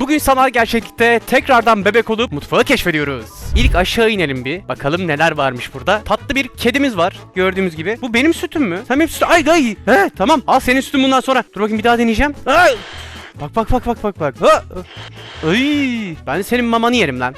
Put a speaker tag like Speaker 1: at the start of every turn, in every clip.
Speaker 1: Bugün sanal gerçeklikte tekrardan bebek olup mutfağı keşfediyoruz. İlk aşağı inelim bir. Bakalım neler varmış burada. Tatlı bir kedimiz var gördüğümüz gibi. Bu benim sütüm mü? Sen benim sütüm. Ay ay. He tamam. Al senin sütün bundan sonra. Dur bakayım bir daha deneyeceğim. Ay. Bak bak bak bak bak bak. Ha! Ay, ben senin mamanı yerim lan.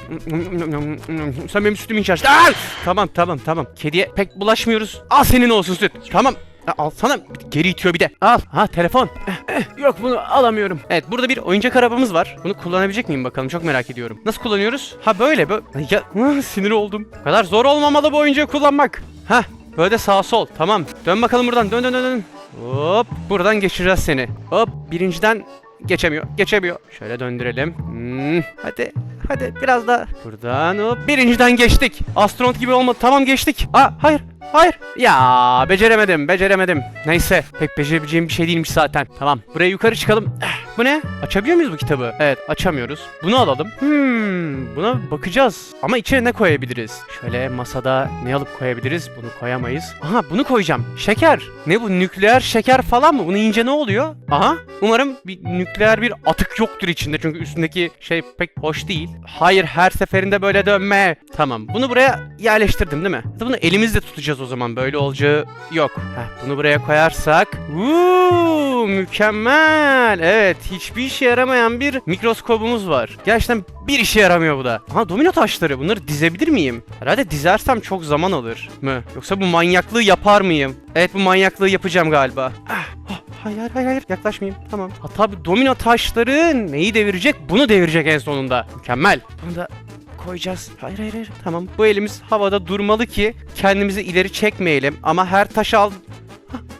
Speaker 1: Sen benim sütümü içersin. Al! Tamam tamam tamam. Kediye pek bulaşmıyoruz. Al senin olsun süt. Tamam. Al sana geri itiyor bir de. Al. Ha telefon. Eh, eh, Yok bunu alamıyorum. Evet burada bir oyuncak arabamız var. Bunu kullanabilecek miyim bakalım çok merak ediyorum. Nasıl kullanıyoruz? Ha böyle böyle. Ya sinir oldum. Bu kadar zor olmamalı bu oyuncağı kullanmak. Ha böyle sağ sol. Tamam. Dön bakalım buradan. Dön dön dön dön. Hop buradan geçireceğiz seni. Hop birinciden geçemiyor. Geçemiyor. Şöyle döndürelim. Hmm, hadi hadi biraz daha. Buradan hop birinciden geçtik. Astronot gibi olmadı. Tamam geçtik. Aa hayır. Hayır. Ya beceremedim, beceremedim. Neyse, pek becerebileceğim bir şey değilmiş zaten. Tamam, buraya yukarı çıkalım. Eh, Bu ne? Açabiliyor muyuz bu kitabı? Evet, açamıyoruz. Bunu alalım. Hmm, buna bakacağız. Ama içine ne koyabiliriz? Şöyle masada ne alıp koyabiliriz? Bunu koyamayız. Aha, bunu koyacağım. Şeker. Ne bu? Nükleer şeker falan mı? Bunu yiyince ne oluyor? Aha, umarım bir nükleer bir atık yoktur içinde. Çünkü üstündeki şey pek hoş değil. Hayır, her seferinde böyle dönme. Tamam, bunu buraya yerleştirdim değil mi? Bunu elimizle tutacağız o zaman. Böyle olacağı yok. Heh, bunu buraya koyarsak. Uuu, mükemmel. Evet, hiçbir işe yaramayan bir mikroskobumuz var. Gerçekten bir işe yaramıyor bu da. Ha domino taşları. Bunları dizebilir miyim? Herhalde dizersem çok zaman alır mı? Yoksa bu manyaklığı yapar mıyım? Evet bu manyaklığı yapacağım galiba. Ah, Hayır hayır hayır hayır yaklaşmayayım tamam. Hatta bir domino taşları neyi devirecek? Bunu devirecek en sonunda. Mükemmel. Bunu da koyacağız. Hayır hayır hayır. Tamam. Bu elimiz havada durmalı ki kendimizi ileri çekmeyelim. Ama her taşı al...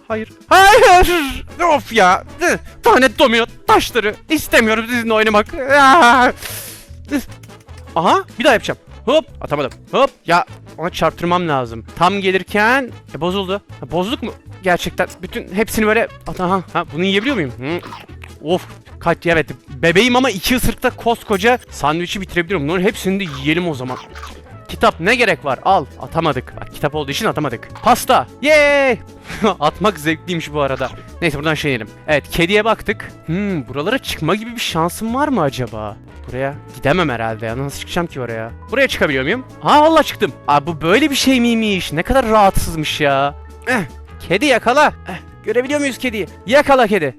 Speaker 1: Hayır. Hayır. Of ya. Tane domino taşları. İstemiyorum sizinle oynamak. Ah. Aha bir daha yapacağım. Hop atamadım. Hop ya ona çarptırmam lazım. Tam gelirken e, bozuldu. Ha, bozduk mu? Gerçekten bütün hepsini böyle Aha, ha bunu yiyebiliyor muyum? Hı. Of kaç evet bebeğim ama iki ısırıkta koskoca sandviçi bitirebiliyorum. Bunların hepsini de yiyelim o zaman. Kitap ne gerek var? Al. Atamadık. Bak kitap olduğu için atamadık. Pasta. Yay! Atmak zevkliymiş bu arada. Neyse buradan şey yiyelim. Evet kediye baktık. Hmm buralara çıkma gibi bir şansım var mı acaba? Buraya gidemem herhalde ya. Nasıl çıkacağım ki oraya? Buraya çıkabiliyor muyum? Ha vallahi çıktım. Aa bu böyle bir şey miymiş? Ne kadar rahatsızmış ya. Eh, kedi yakala. Eh, görebiliyor muyuz kediyi? Yakala kedi.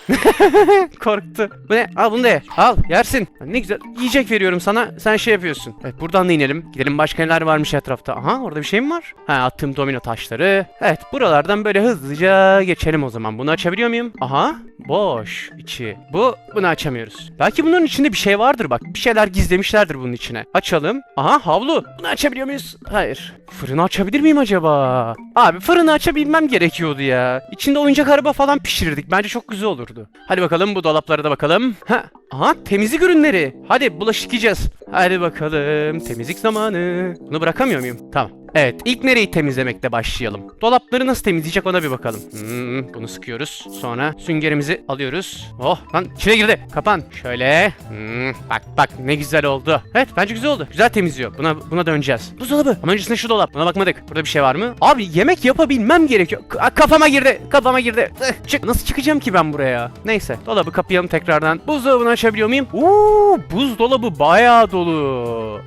Speaker 1: Korktu. Bu ne? Al bunu da ye. Al yersin. Ne güzel. Yiyecek veriyorum sana. Sen şey yapıyorsun. Evet buradan da inelim. Gidelim başka neler varmış etrafta. Aha orada bir şey mi var? Ha attığım domino taşları. Evet buralardan böyle hızlıca geçelim o zaman. Bunu açabiliyor muyum? Aha boş içi. Bu bunu açamıyoruz. Belki bunun içinde bir şey vardır bak. Bir şeyler gizlemişlerdir bunun içine. Açalım. Aha havlu. Bunu açabiliyor muyuz? Hayır. Fırını açabilir miyim acaba? Abi fırını açabilmem gerekiyordu ya. İçinde oyuncak araba falan pişirirdik. Bence çok güzel olurdu. Hadi bakalım bu dolaplara da bakalım. Ha. Aha temizlik ürünleri. Hadi bulaşık yiyeceğiz. Hadi bakalım temizlik zamanı. Bunu bırakamıyor muyum? Tamam. Evet ilk nereyi temizlemekle başlayalım. Dolapları nasıl temizleyecek ona bir bakalım. Hmm, bunu sıkıyoruz. Sonra süngerimizi alıyoruz. Oh lan içine girdi. Kapan. Şöyle. Hmm, bak bak ne güzel oldu. Evet bence güzel oldu. Güzel temizliyor. Buna buna döneceğiz. Buzdolabı. Ama öncesinde şu dolap. Buna bakmadık. Burada bir şey var mı? Abi yemek yapabilmem gerekiyor. K- kafama girdi. Kafama girdi. Eh, Çık. Nasıl çıkacağım ki ben buraya? Neyse. Dolabı kapayalım tekrardan. Buzdolabını açabiliyor muyum? Uuu buzdolabı bayağı dolu.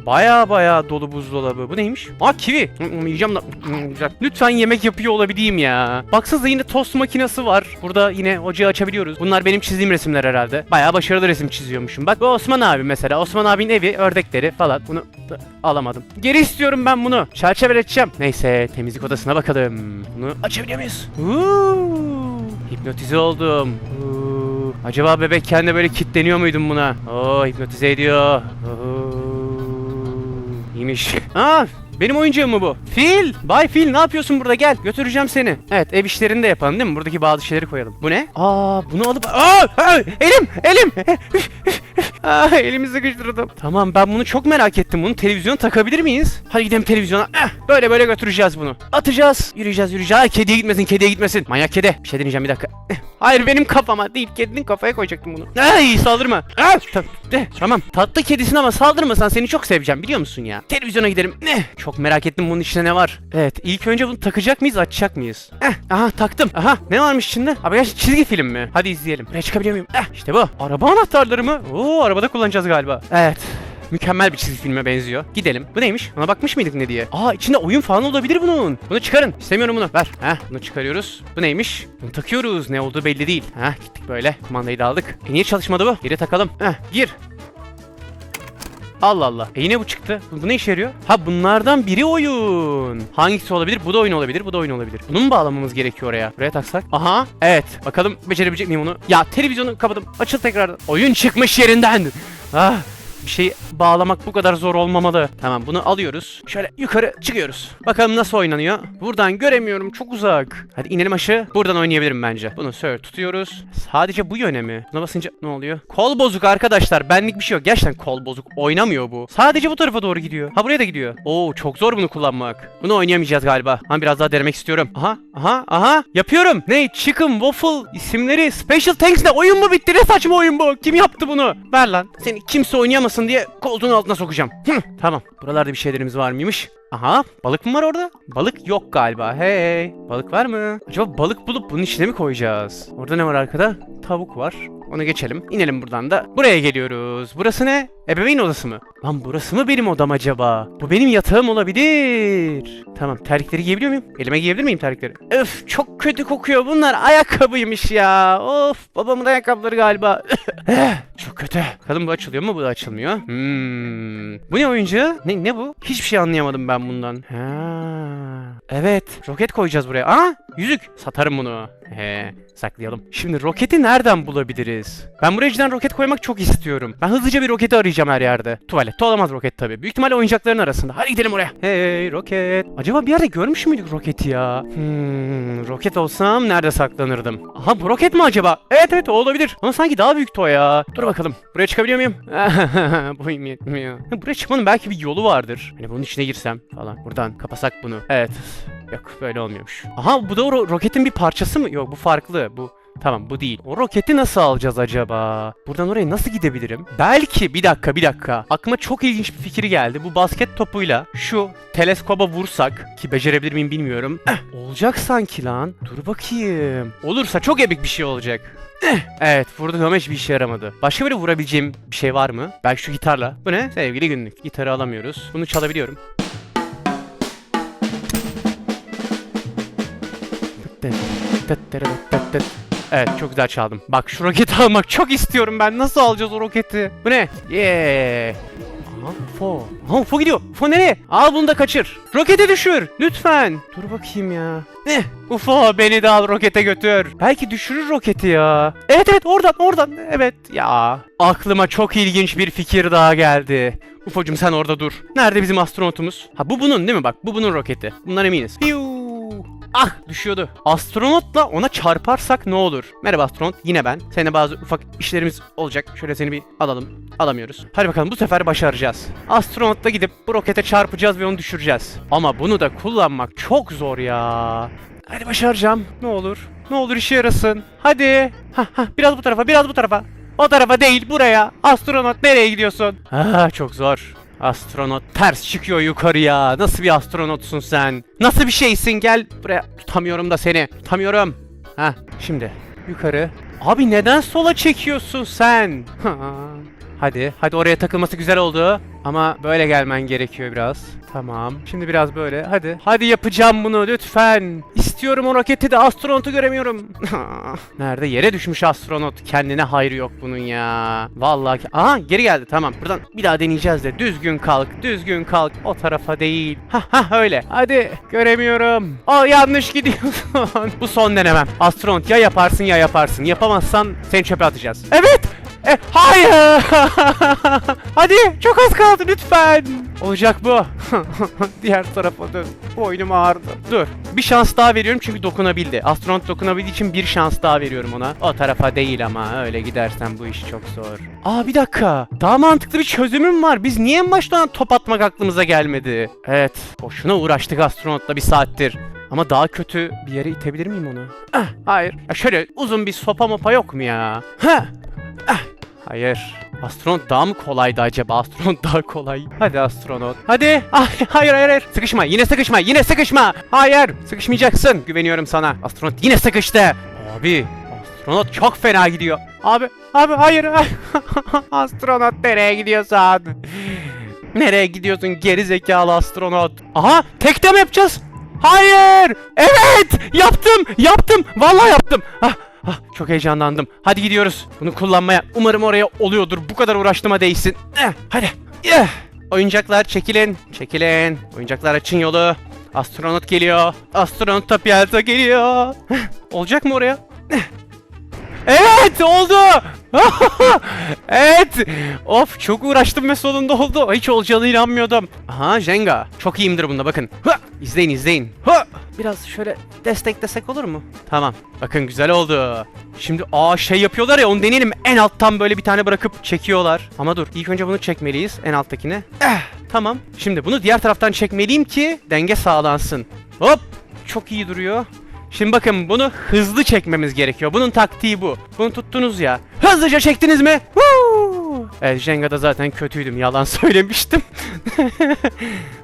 Speaker 1: Bayağı bayağı dolu buzdolabı. Bu neymiş? Aa kivi. Hmm, Yiyeceğim da. Hmm. Lütfen yemek yapıyor olabileyim ya. Baksanıza yine tost makinesi var. Burada yine ocağı açabiliyoruz. Bunlar benim çizdiğim resimler herhalde. Bayağı başarılı resim çiziyormuşum. Bak bu Osman abi mesela. Osman abinin evi, ördekleri falan. Bunu alamadım. Geri istiyorum ben bunu. Çerçeveleteceğim. Neyse temizlik odasına bakalım. Bunu açabiliyor muyuz? Uuu. Hipnotize oldum. Uuu. Acaba bebekken de böyle kitleniyor muydum buna? Oo hipnotize ediyor. Oo. İyiymiş. Aa benim oyuncağım mı bu? Fil! Bay Fil ne yapıyorsun burada gel götüreceğim seni. Evet ev işlerini de yapalım değil mi? Buradaki bazı şeyleri koyalım. Bu ne? Aa bunu alıp... Aa, aa, elim! Elim! Aa, elimi sıkıştırdım. Tamam ben bunu çok merak ettim. Bunu televizyona takabilir miyiz? Hadi gidelim televizyona. Eh, böyle böyle götüreceğiz bunu. Atacağız. Yürüyeceğiz yürüyeceğiz. Ay, kediye gitmesin kediye gitmesin. Manyak kedi. Bir şey deneyeceğim bir dakika. Eh, Hayır benim kafama değil. Kedinin kafaya koyacaktım bunu. Ay saldırma. Ah, ta- eh, tamam tatlı kedisin ama saldırmasan seni çok seveceğim biliyor musun ya? Televizyona gidelim. Ne? Çok merak ettim bunun içinde ne var. Evet ilk önce bunu takacak mıyız açacak mıyız? Eh aha taktım. Aha ne varmış içinde? Abi gerçi çizgi film mi? Hadi izleyelim. Buraya çıkabiliyor muyum? Eh işte bu. Araba anahtarları mı? Oo arabada kullanacağız galiba. Evet. Mükemmel bir çizgi filme benziyor. Gidelim. Bu neymiş? Ona bakmış mıydık ne diye? Aa içinde oyun falan olabilir bunun. Bunu çıkarın. İstemiyorum bunu. Ver. Heh bunu çıkarıyoruz. Bu neymiş? Bunu takıyoruz. Ne olduğu belli değil. Heh gittik böyle. Kumandayı da aldık. E niye çalışmadı bu? Geri takalım. Heh gir. Allah Allah. E yine bu çıktı. Bu, ne işe yarıyor? Ha bunlardan biri oyun. Hangisi olabilir? Bu da oyun olabilir. Bu da oyun olabilir. Bunu mu bağlamamız gerekiyor oraya? Buraya taksak. Aha. Evet. Bakalım becerebilecek miyim onu? Ya televizyonu kapadım. Açıl tekrardan. Oyun çıkmış yerinden. Ah. Bir şey bağlamak bu kadar zor olmamalı. Tamam bunu alıyoruz. Şöyle yukarı çıkıyoruz. Bakalım nasıl oynanıyor. Buradan göremiyorum çok uzak. Hadi inelim aşağı. Buradan oynayabilirim bence. Bunu şöyle tutuyoruz. Sadece bu yöne mi? Buna basınca ne oluyor? Kol bozuk arkadaşlar. Benlik bir şey yok. Gerçekten kol bozuk. Oynamıyor bu. Sadece bu tarafa doğru gidiyor. Ha buraya da gidiyor. Oo çok zor bunu kullanmak. Bunu oynayamayacağız galiba. Ha biraz daha denemek istiyorum. Aha aha aha. Yapıyorum. Ne? Chicken Waffle isimleri Special Thanks ne? Oyun mu bitti? Ne saçma oyun bu? Kim yaptı bunu? Ver lan. Seni kimse oynayamasın diye koltuğun altına sokacağım. Hı, tamam. Buralarda bir şeylerimiz var mıymış? Aha balık mı var orada? Balık yok galiba. Hey balık var mı? Acaba balık bulup bunun içine mi koyacağız? Orada ne var arkada? Tavuk var. Onu geçelim. İnelim buradan da. Buraya geliyoruz. Burası ne? Ebeveyn odası mı? Lan burası mı benim odam acaba? Bu benim yatağım olabilir. Tamam terlikleri giyebiliyor muyum? Elime giyebilir miyim terlikleri? Öf çok kötü kokuyor bunlar. Ayakkabıymış ya. Of babamın ayakkabıları galiba. çok kötü. Bakalım bu açılıyor mu? Bu da açılmıyor. Hmm. Bu ne oyuncağı? Ne, ne bu? Hiçbir şey anlayamadım ben bundan. Ha. Evet. Roket koyacağız buraya. Aa yüzük. Satarım bunu. He, saklayalım. Şimdi roketi nereden bulabiliriz? Ben buraya cidden roket koymak çok istiyorum. Ben hızlıca bir roketi arayacağım her yerde. Tuvalette olamaz roket tabii. Büyük ihtimalle oyuncakların arasında. Hadi gidelim oraya. Hey roket. Acaba bir yerde görmüş müydük roketi ya? Hmm, roket olsam nerede saklanırdım? Aha bu roket mi acaba? Evet evet o olabilir. Ama sanki daha büyüktü o ya. Dur bakalım. Buraya çıkabiliyor muyum? Boyum yetmiyor. Buraya çıkmanın belki bir yolu vardır. Hani bunun içine girsem falan. Buradan kapasak bunu. Evet. Yok böyle olmuyormuş. Aha bu da ro- roketin bir parçası mı? Yok bu farklı. Bu Tamam bu değil. O roketi nasıl alacağız acaba? Buradan oraya nasıl gidebilirim? Belki bir dakika bir dakika. Aklıma çok ilginç bir fikir geldi. Bu basket topuyla şu teleskoba vursak ki becerebilir miyim bilmiyorum. Eh, olacak sanki lan. Dur bakayım. Olursa çok epik bir şey olacak. Eh, Evet vurdum ama hiçbir işe yaramadı. Başka böyle vurabileceğim bir şey var mı? Belki şu gitarla. Bu ne? Sevgili günlük. Gitarı alamıyoruz. Bunu çalabiliyorum. Evet çok güzel çaldım. Bak şu roketi almak çok istiyorum ben. Nasıl alacağız o roketi? Bu ne? Yeah. Aha UFO. Aha UFO gidiyor. UFO nereye? Al bunu da kaçır. Roketi düşür. Lütfen. Dur bakayım ya. Ne? UFO beni de al rokete götür. Belki düşürür roketi ya. Evet evet oradan oradan. Evet ya. Aklıma çok ilginç bir fikir daha geldi. UFO'cum sen orada dur. Nerede bizim astronotumuz? Ha bu bunun değil mi bak? Bu bunun roketi. Bundan eminiz. Piu. Ah düşüyordu. Astronotla ona çarparsak ne olur? Merhaba astronot yine ben. Seninle bazı ufak işlerimiz olacak. Şöyle seni bir alalım. Alamıyoruz. Hadi bakalım bu sefer başaracağız. Astronotla gidip bu rokete çarpacağız ve onu düşüreceğiz. Ama bunu da kullanmak çok zor ya. Hadi başaracağım. Ne olur. Ne olur işe yarasın. Hadi. Ha ha biraz bu tarafa biraz bu tarafa. O tarafa değil buraya. Astronot nereye gidiyorsun? Ah çok zor. Astronot ters çıkıyor yukarıya. Nasıl bir astronotsun sen? Nasıl bir şeysin? Gel buraya. Tutamıyorum da seni. Tutamıyorum. Ha şimdi yukarı. Abi neden sola çekiyorsun sen? Ha. Hadi, hadi oraya takılması güzel oldu. Ama böyle gelmen gerekiyor biraz. Tamam. Şimdi biraz böyle. Hadi. Hadi yapacağım bunu lütfen. İstiyorum o roketi de astronotu göremiyorum. Nerede? Yere düşmüş astronot. Kendine hayrı yok bunun ya. Vallahi. ki- Aha geri geldi. Tamam. Buradan bir daha deneyeceğiz de. Düzgün kalk. Düzgün kalk. O tarafa değil. Ha ha öyle. Hadi. Göremiyorum. Aa yanlış gidiyorsun. Bu son denemem. Astronot ya yaparsın ya yaparsın. Yapamazsan seni çöpe atacağız. Evet. E, hayır. Hadi çok az kaldı lütfen. Olacak bu. Diğer tarafa dön. Boynum ağrıdı. Dur. Bir şans daha veriyorum çünkü dokunabildi. Astronot dokunabildiği için bir şans daha veriyorum ona. O tarafa değil ama öyle gidersen bu iş çok zor. Aa bir dakika. Daha mantıklı bir çözümüm var. Biz niye en baştan top atmak aklımıza gelmedi? Evet. Boşuna uğraştık astronotla bir saattir. Ama daha kötü bir yere itebilir miyim onu? Ah, hayır. Ya şöyle uzun bir sopa mopa yok mu ya? Ha. Ah, hayır. Astronot daha mı kolaydı acaba? Astronot daha kolay. Hadi astronot. Hadi. Ay, hayır hayır hayır. Sıkışma. Yine sıkışma. Yine sıkışma. Hayır. Sıkışmayacaksın. Güveniyorum sana. Astronot yine sıkıştı. Abi. Astronot çok fena gidiyor. Abi. Abi hayır. astronot nereye gidiyorsun? Nereye gidiyorsun geri zekalı astronot? Aha tekte mi yapacağız? Hayır! Evet! Yaptım! Yaptım! Vallahi yaptım. Ah, ah, çok heyecanlandım. Hadi gidiyoruz. Bunu kullanmaya umarım oraya oluyordur. Bu kadar uğraştıma değsin. Eh, hadi. Eh. Oyuncaklar çekilin. Çekilin. Oyuncaklar açın yolu. Astronot geliyor. Astronot Tapielta geliyor. Olacak mı oraya? Eh. Evet oldu. evet. Of çok uğraştım ve sonunda oldu. Hiç olacağına inanmıyordum. Aha Jenga. Çok iyiyimdir bunda bakın. Ha! İzleyin izleyin. Ha! Biraz şöyle desteklesek olur mu? Tamam. Bakın güzel oldu. Şimdi aa şey yapıyorlar ya onu deneyelim. En alttan böyle bir tane bırakıp çekiyorlar. Ama dur ilk önce bunu çekmeliyiz. En alttakini. Eh, tamam. Şimdi bunu diğer taraftan çekmeliyim ki denge sağlansın. Hop. Çok iyi duruyor. Şimdi bakın bunu hızlı çekmemiz gerekiyor. Bunun taktiği bu. Bunu tuttunuz ya. Hızlıca çektiniz mi? Woo! Evet Jenga'da zaten kötüydüm. Yalan söylemiştim.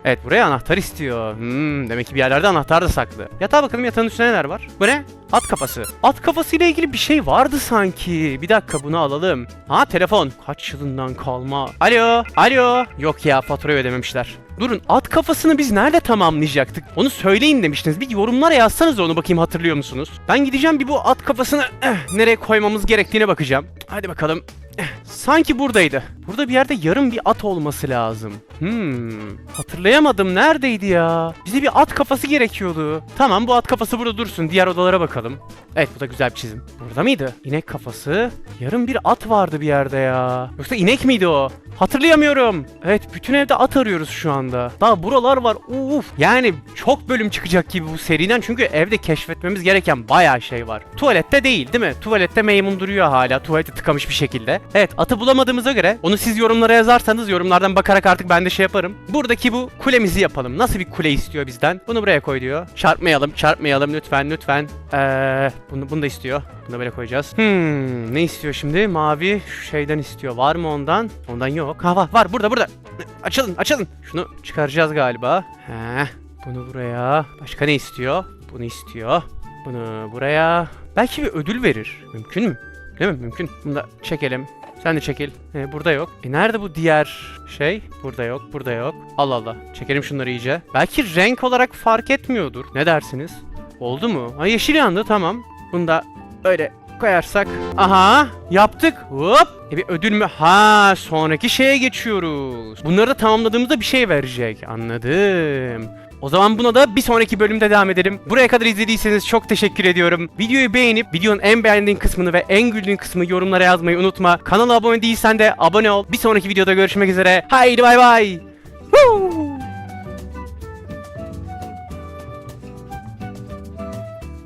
Speaker 1: evet buraya anahtar istiyor. Hmm, demek ki bir yerlerde anahtar da saklı. Yatağa bakalım yatağın üstünde neler var? Bu ne? At kafası. At kafası ile ilgili bir şey vardı sanki. Bir dakika bunu alalım. Ha telefon. Kaç yılından kalma. Alo. Alo. Yok ya faturayı ödememişler. Durun at kafasını biz nerede tamamlayacaktık? Onu söyleyin demiştiniz. Bir yorumlara yazsanız onu bakayım hatırlıyor musunuz? Ben gideceğim bir bu at kafasını eh, nereye koymamız gerektiğine bakacağım. Hadi bakalım. Eh, Sanki buradaydı. Burada bir yerde yarım bir at olması lazım. Hmm. Hatırlayamadım. Neredeydi ya? Bize bir at kafası gerekiyordu. Tamam bu at kafası burada dursun. Diğer odalara bakalım. Evet bu da güzel bir çizim. Burada mıydı? İnek kafası. Yarım bir at vardı bir yerde ya. Yoksa inek miydi o? Hatırlayamıyorum. Evet bütün evde at arıyoruz şu anda. Daha buralar var. Uf. Yani çok bölüm çıkacak gibi bu seriden çünkü evde keşfetmemiz gereken bayağı şey var. Tuvalette değil değil mi? Tuvalette maymun duruyor hala. Tuvalete tıkamış bir şekilde. Evet atı bulamadığımıza göre onu siz yorumlara yazarsanız yorumlardan bakarak artık ben de şey yaparım. Buradaki bu kulemizi yapalım. Nasıl bir kule istiyor bizden? Bunu buraya koy diyor. Çarpmayalım, çarpmayalım lütfen lütfen. Eee bunu, bunu da istiyor. Bunu da böyle koyacağız. Hmm, ne istiyor şimdi? Mavi şu şeyden istiyor. Var mı ondan? Ondan yok. Ha var, var burada burada. Açılın, açılın. Şunu çıkaracağız galiba. Heh, bunu buraya. Başka ne istiyor? Bunu istiyor. Bunu buraya. Belki bir ödül verir. Mümkün mü? Değil mi? Mümkün. Bunu da çekelim. Sen de çekil. Ee, burada yok. E nerede bu diğer şey? Burada yok, burada yok. Allah Allah. Çekelim şunları iyice. Belki renk olarak fark etmiyordur. Ne dersiniz? Oldu mu? Ha yeşil yandı tamam. Bunu da öyle koyarsak. Aha yaptık. Hop. E bir ödül mü? Ha sonraki şeye geçiyoruz. Bunları da tamamladığımızda bir şey verecek. Anladım. O zaman buna da bir sonraki bölümde devam edelim. Buraya kadar izlediyseniz çok teşekkür ediyorum. Videoyu beğenip videonun en beğendiğin kısmını ve en güldüğün kısmı yorumlara yazmayı unutma. Kanala abone değilsen de abone ol. Bir sonraki videoda görüşmek üzere. Haydi bay bay. Woo!